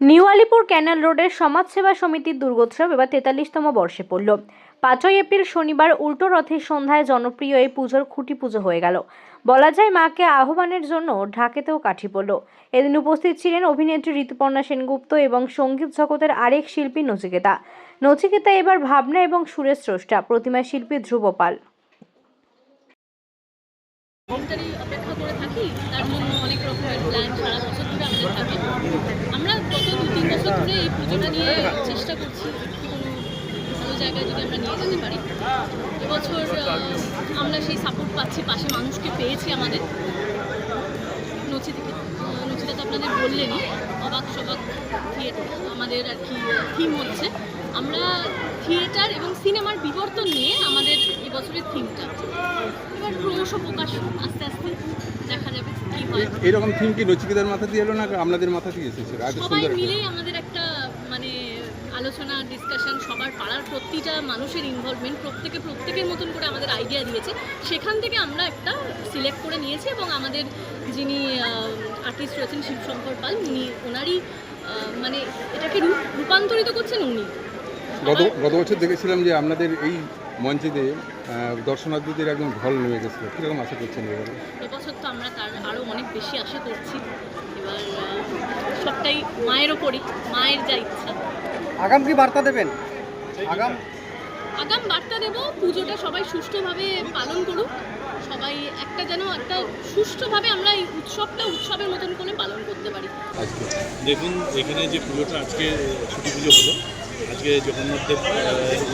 New Alipur canal রোডের সমাজসেবা সমিতির দুর্গোৎসব এবার তেতাল্লিশতম বর্ষে পড়ল। পাঁচই এপ্রিল শনিবার উল্টো রথের সন্ধ্যায় জনপ্রিয় এই পুজোর খুঁটি পুজো হয়ে গেল। বলা যায় মাকে আহ্বানের জন্য ঢাকেতেও কাঠি পড়ল। এদিন উপস্থিত ছিলেন অভিনেত্রী ঋতুপর্ণা সেনগুপ্ত এবং সংগীত জগতের আরেক শিল্পী নচিকেতা। নচিকেতা এবার ভাবনা এবং সুরেশ স্রষ্টা, প্রতিমা শিল্পী ধ্রুব পাল। দিনটারই অপেক্ষা করে থাকি, তার জন্য অনেক রকমের প্ল্যান সারা বছর ধরে আমাদের থাকে। আমরা গত দু তিন বছর ধরে এই পুজোটা নিয়ে চেষ্টা করছি, কোনো ভালো জায়গায় যদি আমরা নিয়ে যেতে পারি। এবছর আমরা সেই সাপোর্ট পাচ্ছি, পাশে মানুষকে পেয়েছি আমাদের। নচি থেকে নচিটা তো আপনাদের বললেনই, অবাক সবাক থিয়েটার আমাদের আর কি থিম হচ্ছে। আমরা থিয়েটার এবং সিনেমার বিবর্তন নিয়ে আমাদের এবছরের থিমটা এবার ক্রমশ প্রকাশ আস্তে আস্তে। এরকম থিম কি নচিকেতার মাথা দিয়ে এলো না আপনাদের মাথা দিয়ে এসেছে? সবাই মিলেই আমাদের একটা মানে আলোচনা ডিসকাশন সবার পাড়ার প্রতিটা মানুষের ইনভলভমেন্ট প্রত্যেকে প্রত্যেকের মতন করে আমাদের আইডিয়া দিয়েছে। সেখান থেকে আমরা একটা সিলেক্ট করে নিয়েছি এবং আমাদের যিনি আর্টিস্ট রয়েছেন শিবশঙ্কর পাল উনি ওনারই মানে এটাকে রূপান্তরিত করছেন উনি। গত গত বছর দেখেছিলাম যে আপনাদের এই মঞ্চেতে দর্শনার্থীদের একদম ঢল নেমে গেছিল। কীরকম আশা করছেন এবারে? এবছর তো আমরা তার আরও অনেক বেশি আশা করছি। এবার সবটাই মায়ের ওপরই মায়ের যা ইচ্ছা। আগাম কি বার্তা দেবেন? আগাম? আগাম বার্তা দেব পুজোটা সবাই সুষ্ঠুভাবে পালন করুক। সবাই একটা যেন একটা সুষ্ঠুভাবে আমরা এই উৎসবটা উৎসবের মতন করে পালন করতে পারি। আজকে? দেখুন এখানে যে পুজোটা আজকে ছুটি পুজো হলো। আজকে জগন্নাথ দেব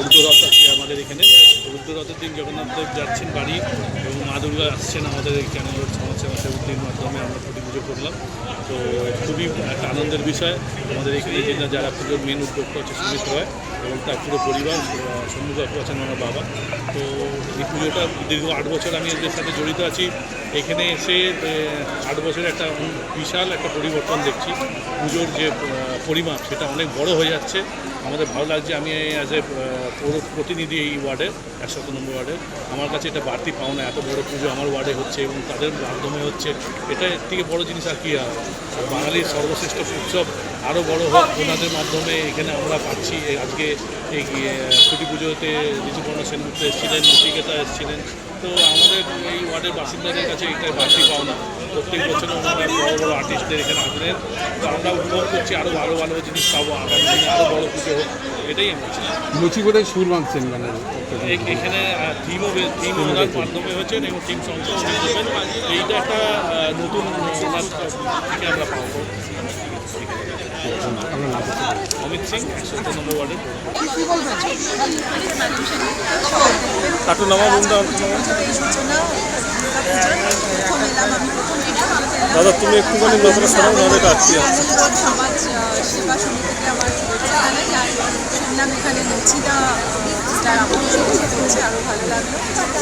উল্টো রথ আজকে আমাদের এখানে। রুদ্ররথের রথের দিন জগন্নাথ দেব যাচ্ছেন বাড়ি এবং মা দুর্গা আসছেন আমাদের এই সমাজ সমাজসেবা সেবকটির মাধ্যমে আমরা ছুটি পুজো করলাম। তো খুবই একটা আনন্দের বিষয়। আমাদের এখানে যে যারা পুজোর মেন উদ্যোক্তা হচ্ছে সুমিত রয় এবং তার পুরো পরিবার সম্মুখ বাবু আছেন আমার বাবা। তো এই পুজোটা দীর্ঘ আট বছর আমি এদের সাথে জড়িত আছি। এখানে এসে আট বছরের একটা বিশাল একটা পরিবর্তন দেখছি। পুজোর যে পরিমাপ, সেটা অনেক বড় হয়ে যাচ্ছে। আমাদের ভালো লাগছে। আমি অ্যাজ এ পৌর প্রতিনিধি এই ওয়ার্ডের একশো নম্বর ওয়ার্ডের। আমার কাছে এটা বাড়তি পাওনা। এত বড় পুজো আমার ওয়ার্ডে হচ্ছে এবং তাদের মাধ্যমে হচ্ছে। এটা থেকে বড় জিনিস আর কি আর বাঙালির সর্বশ্রেষ্ঠ উৎসব আরও বড় হোক, ওনাদের মাধ্যমে এখানে আমরা পাচ্ছি। আজকে এই ছুটি পুজোতে ঋতুপর্ণ সেনগুপ্ত এসেছিলেন নচিকেতা এসেছিলেন। তো আমাদের এই ওয়ার্ডের বাসিন্দাদের কাছে এটা বাড়তি পাওনা। প্রত্যেক বছর বড় বড় আর্টিস্টদের এখানে আসলেন তো আমরা উপভোগ করছি আরও ভালো ভালো জিনিস পাবো আগামী দিনে আরও বড় পুজো হোক। এটাই আমরা চাই। নচিকোটায় সুর বাঁধছেন মানে? এখানে থিমও থিম ওনার মাধ্যমে হয়েছেন এবং থিম সংখ্যা এইটা একটা নতুন ওনার থেকে আমরা পাবো। অমিত সিং একশো নম্বর ওয়ার্ডের কাটু নামা বন্ধু দাদা, তুমি একটুখানি নজরে সরাও, নাহলে এটা আটকে যাচ্ছে। সমাজ সেবা সমিতিকে আমার এখানে নচিদা যেটা আমার করছে আরও ভালো লাগল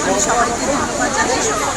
আমি সবাইকে ধন্যবাদ। জানাই সবাই